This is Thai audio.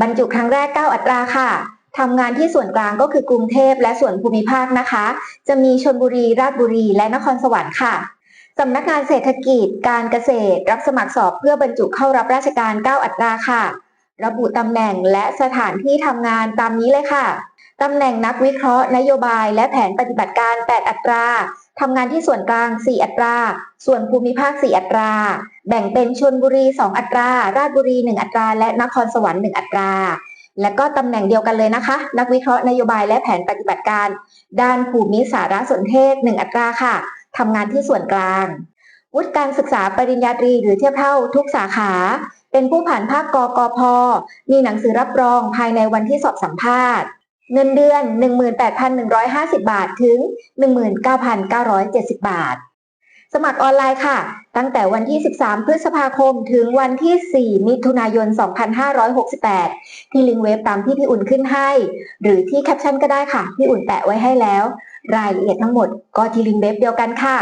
บรรจุครั้งแรก 9 อัตราค่ะทำงานที่ส่วนกลางก็คือกรุงเทพและส่วนภูมิภาคนะคะ จะมีชลบุรีราชบุรีและนครสวรรค์ค่ะสำนักงานเศรษฐกิจ การเกษตร รับสมัครสอบเพื่อบรรจุเข้ารับราชการ 9 อัตราค่ะ ระบุตำแหน่งและสถานที่ทำงานตามนี้เลยค่ะตำแหน่งนักวิเคราะห์นโยบายและแผนปฏิบัติการ 8 อัตรา ทำงานที่ส่วนกลาง 4 อัตรา ส่วนภูมิภาค 4 อัตรา แบ่งเป็นชลบุรี 2 อัตรา ราชบุรี 1 อัตรา และนครสวรรค์ 1 อัตรา และก็ตำแหน่งเดียวกันเลยนะคะ นักวิเคราะห์นโยบายและแผนปฏิบัติการ ด้านภูมิสารสนเทศ 1 อัตราค่ะทำงานที่ส่วนกลางวุฒิการศึกษาปริญญาตรีหรือเทียบเท่าทุกสาขา เป็นผู้ผ่านภาคกกพ มีหนังสือรับรองภายในวันที่สอบสัมภาษณ์ เงินเดือน 18,150 บาทถึง 19,970 บาท สมัครออนไลน์ค่ะ ตั้งแต่วันที่ 13 พฤษภาคมถึงวันที่ 4 มิถุนายน 2568 ที่ลิงก์เว็บตามที่พี่อุ่นขึ้นให้ หรือที่แคปชั่นก็ได้ค่ะ พี่อุ่นแปะไว้ให้แล้ว รายละเอียดทั้งหมดก็ที่ลิงก์เว็บเดียวกันค่ะ